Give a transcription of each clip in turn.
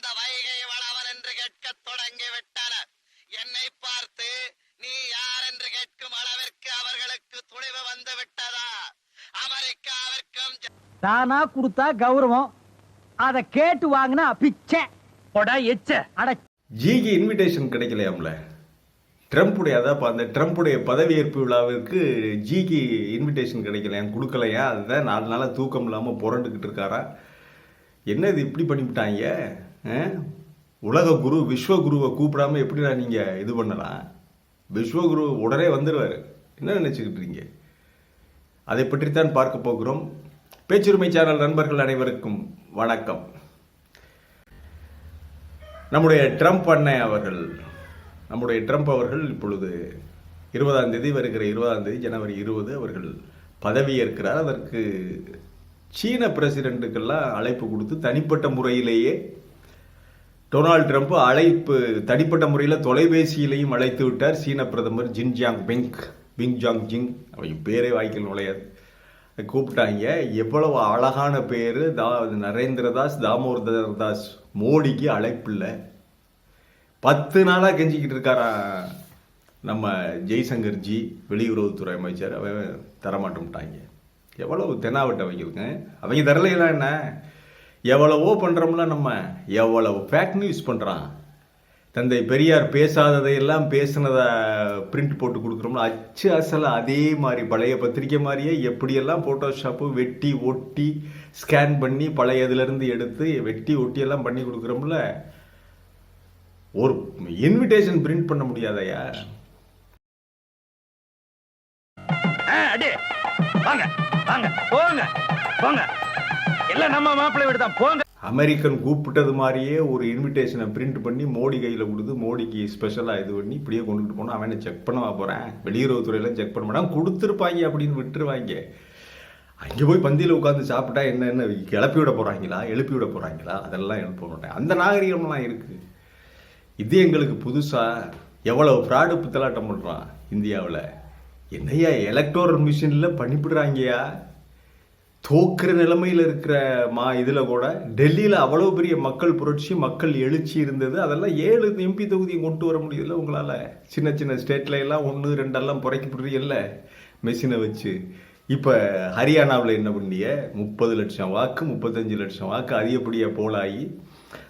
அந்த வைகை வளவன் என்று கேட்கத் தொடங்கி விட்டனர் என்னை பார்த்து நீ யார் என்று கேட்கும் அளவிற்கு அவர்களுக்கு துணிவு வந்து விட்டதா? அமெரிக்காவிற்கும் தானா கொடுத்தா கௌரவம். அத கேட்டு வாங்கினா பிச்சை. போடா எச்ச. அட ஜிக்கு இன்விடேஷன் கிடைக்கலையாம்ல? ட்ரம்ப்புடைய அதான் அந்த ட்ரம்ப்புடைய பதவியேற்பு விழாவிற்கு ஜிக்கு இன்விடேஷன் கிடைக்கலையாம் கொடுக்கலையா? அதுதான் நாலு நாளாக தூக்கம் இல்லாமல் புரண்டுக்கிட்டு இருக்காரா? என்ன இது இப்படி பண்ணிவிட்டாங்க? உலக குரு விஸ்வகுருவை கூப்பிடாம எப்படிடா நீங்கள் இது பண்ணலாம்? விஸ்வகுரு உடனே வந்துடுவார் என்ன நினச்சிக்கிட்டு இருக்கீங்க? அதை பற்றித்தான் பார்க்க போகிறோம். பேச்சுரிமை சேனல் நண்பர்கள் அனைவருக்கும் வணக்கம். நம்முடைய ட்ரம்ப் அண்ணன் அவர்கள் நம்முடைய ட்ரம்ப் அவர்கள் இப்பொழுது இருபதாம் தேதி வருகிற இருபதாம் தேதி ஜனவரி இருபது அவர்கள் பதவியேற்கிறார் அதற்கு சீன பிரசிடென்ட்டுக்கெல்லாம் அழைப்பு கொடுத்து தனிப்பட்ட முறையிலேயே டொனால்ட் ட்ரம்ப் அழைப்பு தனிப்பட்ட முறையில் தொலைபேசியிலையும் அழைத்து விட்டார். சீன பிரதமர் ஜின் ஜியாங் பிங் பிங் ஜாங் ஜிங் அவங்க பேரே வாய்க்கல் நுழையாது கூப்பிட்டாங்க. எவ்வளவு அழகான பேர். தா நரேந்திரதாஸ் தாமோதர் தாஸ் மோடிக்கு அழைப்பில்லை பத்து நாளாக கெஞ்சிக்கிட்டு இருக்காரா நம்ம ஜெய்சங்கர்ஜி வெளியுறவுத்துறை அமைச்சர். அவன் தரமாட்டோம்ட்டாங்க. எவ்வளவு தென்னாவட்ட அவங்களுக்கு அவங்க தரலையா என்ன? எவ்வளவோ பண்ணுறோம்ல நம்ம எவ்வளவு ஃபேக் நியூஸ் பண்ணுறான் தந்தை பெரியார் பேசாததையெல்லாம் பேசினதை பிரிண்ட் போட்டு கொடுக்குறோம்ல அச்சு அசல அதே மாதிரி பழைய பத்திரிக்கை மாதிரியே எப்படியெல்லாம் ஃபோட்டோஷாப்பு வெட்டி ஒட்டி ஸ்கேன் பண்ணி பழையதுலேருந்து எடுத்து வெட்டி ஒட்டி எல்லாம் பண்ணி கொடுக்குறோம்ல ஒரு இன்விடேஷன் பிரிண்ட் பண்ண முடியாதயா வாங்க வாங்க போங்க போங்க. எல்லாம் நம்ம மாப்பிள்ளை வீடு தான். போங்க. அமெரிக்கன் கூப்பிட்டது மாதிரியே ஒரு இன்விடேஷனை பிரிண்ட் பண்ணி மோடி கையில் கொடுத்து மோடிக்கு ஸ்பெஷலாக இது பண்ணி இப்படியே கொண்டுகிட்டு போனால் அவனை செக் பண்ணவா போகிறேன் வெளியுறவுத்துறையெல்லாம் செக் பண்ண மாட்டான். கொடுத்துருப்பாங்க அப்படின்னு விட்டுருவாங்க. அங்கே போய் பந்தியில் உட்காந்து சாப்பிட்டா என்ன என்ன? கிளப்பி விட போகிறாங்களா எழுப்பி விட போகிறாங்களா அதெல்லாம் எழுப்ப மாட்டேன் அந்த நாகரிகம்லாம் இருக்குது இது எங்களுக்கு புதுசாக எவ்வளோ ஃப்ராடு புத்தலாட்டம் பண்ணுறான் இந்தியாவில். என்னையா எலக்ட்ரோரல் மிஷினில் பண்ணிவிடுறாங்கயா தோக்குற நிலைமையில் இருக்கிற மா இதில் கூட டெல்லியில் அவ்வளோ பெரிய மக்கள் புரட்சி மக்கள் எழுச்சி இருந்தது. அதெல்லாம் ஏழு எம்பி தொகுதியை கொண்டு வர முடியல உங்களால். சின்ன சின்ன ஸ்டேட்ல எல்லாம் ஒன்று ரெண்டெல்லாம் புறக்கப்படுறீங்கல்ல மெஷினை வச்சு. இப்போ ஹரியானாவில் என்ன பண்ணிய? முப்பது லட்சம் வாக்கு முப்பத்தஞ்சு லட்சம் வாக்கு அதிகப்படியாக போலாகி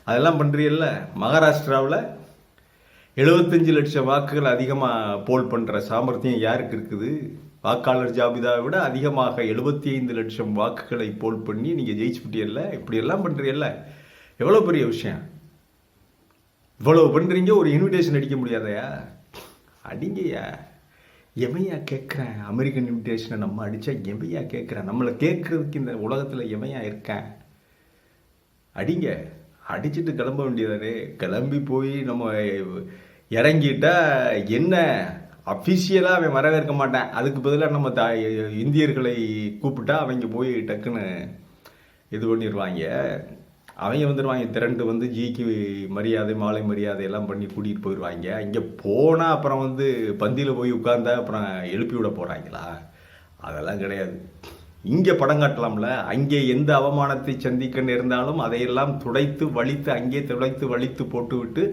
அதெல்லாம் பண்ணுறீல்ல மகாராஷ்டிராவில் எழுபத்தஞ்சு லட்சம் வாக்குகள் அதிகமாக போல் பண்ணுற சாமர்த்தியம் யாருக்கு இருக்குது? வாக்காளர் ஜாபிதாவை விட அதிகமாக எழுபத்தி ஐந்து லட்சம் வாக்குகளை போல் பண்ணி நீங்கள் ஜெயிச்சுக்கிட்டீல்ல இப்படியெல்லாம் பண்ணுறீல்ல எவ்வளோ பெரிய விஷயம்? இவ்வளோ பண்ணுறீங்க ஒரு இன்விடேஷன் அடிக்க முடியாதயா? அடிங்கய்யா. எமையா கேட்குறேன். அமெரிக்கன் இன்விடேஷனை நம்ம அடித்தா எமையா கேட்குறேன். நம்மளை கேட்குறதுக்கு இந்த உலகத்தில் எமையா இருக்கேன்? அடிங்க. அடிச்சிட்டு கிளம்ப வேண்டியதானே. கிளம்பி போய் நம்ம இறங்கிட்டா என்ன? அஃபிஷியலாக அவன் வரவேற்க மாட்டேன். அதுக்கு பதிலாக நம்ம த இந்தியர்களை கூப்பிட்டா அவங்க போய் டக்குன்னு இது பண்ணிடுவாங்க அவங்க வந்துடுவாங்க திரண்டு வந்து ஜிக்கு மரியாதை மாலை மரியாதை எல்லாம் பண்ணி கூட்டிகிட்டு போயிடுவாங்க இங்கே போனால் அப்புறம் வந்து பந்தியில் போய் உட்கார்ந்தா அப்புறம் எழுப்பி விட போகிறாங்களா அதெல்லாம் கிடையாது. இங்கே படம் காட்டலாம்ல. அங்கே எந்த அவமானத்தை சந்திக்க நேர்ந்தாலும் அதையெல்லாம் துடைத்து வலித்து அங்கே துடைத்து வலித்து போட்டுவிட்டு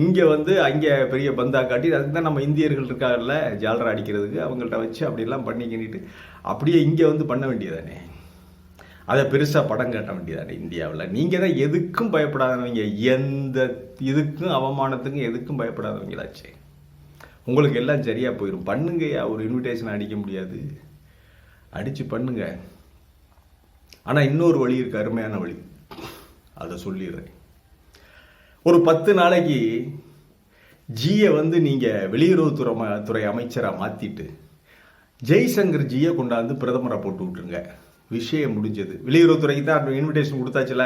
இங்கே வந்து அங்கே பெரிய பந்தா காட்டி அதுக்கு தான் நம்ம இந்தியர்கள் இருக்காங்கல்ல ஜாலரா அடிக்கிறதுக்கு அவங்கள்ட்ட வச்சு அப்படியெல்லாம் பண்ணிக்கிட்டு அப்படியே இங்கே வந்து பண்ண வேண்டியதானே? அதை பெருசாக படம் காட்ட வேண்டியதானே இந்தியாவில்? நீங்கள் தான் எதுக்கும் பயப்படாதவங்க எந்த இதுக்கும் அவமானத்துக்கும் எதுக்கும் பயப்படாதவங்களாச்சு? உங்களுக்கு எல்லாம் சரியாக போயிடும் பண்ணுங்கய்யா ஒரு இன்விடேஷன் அடிக்க முடியாது. அடித்து பண்ணுங்க. ஆனால் இன்னொரு வழி இருக்குது அருமையான வழி. அதை சொல்லிடுறேன். ஒரு பத்து நாளைக்கு ஜியை வந்து நீங்கள் வெளியுறவுத்துறை ம- துறை அமைச்சராக மாற்றிட்டு ஜெய்சங்கர் ஜியை கொண்டாந்து பிரதமராக போட்டு விட்டுருங்க. விஷயம் முடிஞ்சது. வெளியுறவுத்துறைக்கு தான் இன்விடேஷன் கொடுத்தாச்சுல.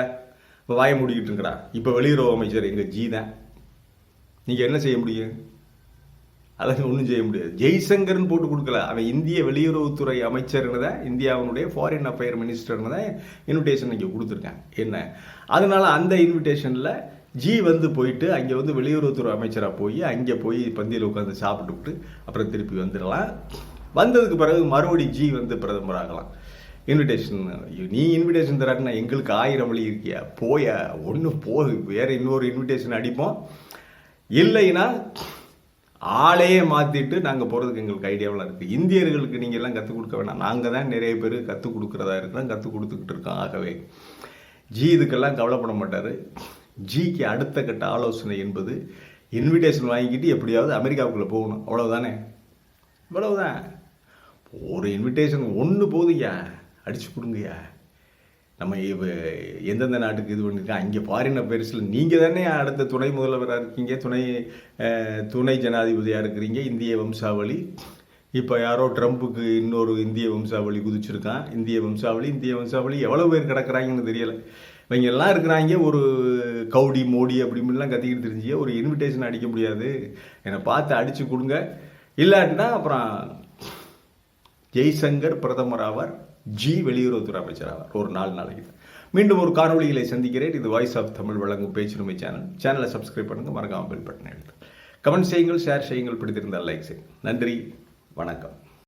இப்போ வாய மூடிக்கிட்டு இருக்கிறா இப்போ வெளியுறவு அமைச்சர் எங்கள் ஜி தான். நீங்கள் என்ன செய்ய முடியும்? அதெல்லாம் ஒன்றும் செய்ய முடியாது. ஜெய்சங்கர்னு போட்டு கொடுக்கல. அவன் இந்திய வெளியுறவுத்துறை அமைச்சர்னு தான் இந்தியாவினுடைய ஃபாரின் அஃபேர் மினிஸ்டர்னு தான் இன்விடேஷன் இங்கே கொடுத்துருக்காங்க. என்ன? அதனால் அந்த இன்விடேஷனில் ஜி வந்து போயிட்டு அங்கே வந்து வெளியுறவுத்துறை அமைச்சராக போய் அங்கே போய் பந்தியில் உட்காந்து சாப்பிட்டுவிட்டு அப்புறம் திருப்பி வந்துடலாம். வந்ததுக்கு பிறகு மறுபடி ஜி வந்து பிரதமராகலாம் இன்விடேஷன் நீ இன்விடேஷன் தராட்டினா எங்களுக்கு ஆயிரம் வழி இருக்கியா? போயா? ஒன்று போ வேற இன்னொரு இன்விடேஷன் அடிப்போம். இல்லைன்னா ஆளையே மாற்றிட்டு நாங்கள் போகிறதுக்கு எங்களுக்கு ஐடியாவெலாம் இருக்குது இந்தியர்களுக்கு நீங்கள் எல்லாம் கற்றுக் கொடுக்க வேணாம். நாங்கள் தான் நிறைய பேர் கற்றுக் கொடுக்குறதா இருக்கிறோம் கற்றுக் கொடுத்துக்கிட்டு இருக்கோம் ஆகவே. ஜி இதுக்கெல்லாம் கவலைப்பட மாட்டார். ஜிக்கு அடுத்த கட்ட ஆலோசனை என்பது இன்விடேஷன் வாங்கிக்கிட்டு எப்படியாவது அமெரிக்காவுக்குள்ளே போகணும். அவ்வளோதானே இவ்வளவுதான். ஒரு இன்விடேஷன் ஒன்று போதுயா அடிச்சு கொடுங்கய்யா நம்ம இவ எந்தெந்த நாட்டுக்கு இது பண்ணிருக்கோம் அங்கே ஃபாரின் அஃபேர்ஸில் நீங்கள் தானே அடுத்த துணை முதல்வராக இருக்கீங்க. துணை துணை ஜனாதிபதியாக இருக்கிறீங்க. இந்திய வம்சாவளி. இப்போ யாரோ ட்ரம்ப்புக்கு இன்னொரு இந்திய வம்சாவளி குதிச்சிருக்கான். இந்திய வம்சாவளி இந்திய வம்சாவளி எவ்வளோ பேர் கிடக்குறாங்கன்னு தெரியலை. இவங்க எல்லாம் இருக்கிறாங்க ஒரு கவுடி மோடி அப்படி இப்படிலாம் கத்திக்கிட்டு தெரிஞ்சு ஒரு இன்விடேஷன் அடிக்க முடியாது. என்னை பார்த்து அடித்து கொடுங்க. இல்லாட்டினா அப்புறம் ஜெய்சங்கர் பிரதமர் ஆவார் ஜி வெளியுறவுத்துறை அமைச்சர் ஆவார். ஒரு நாலு நாளைக்கு மீண்டும் ஒரு காணொளிகளை சந்திக்கிறேன். இது வாய்ஸ் ஆஃப் தமிழ் வழங்கும் பேச்சுரிமை சேனல். சேனலை சப்ஸ்கிரைப் பண்ணுங்கள் மறக்காமல் பெல் பட்டனை எழுது கமெண்ட் செய்யுங்கள் ஷேர் செய்யுங்கள். பிடித்திருந்தால் லைக் செய்யுங்கள். நன்றி. வணக்கம்.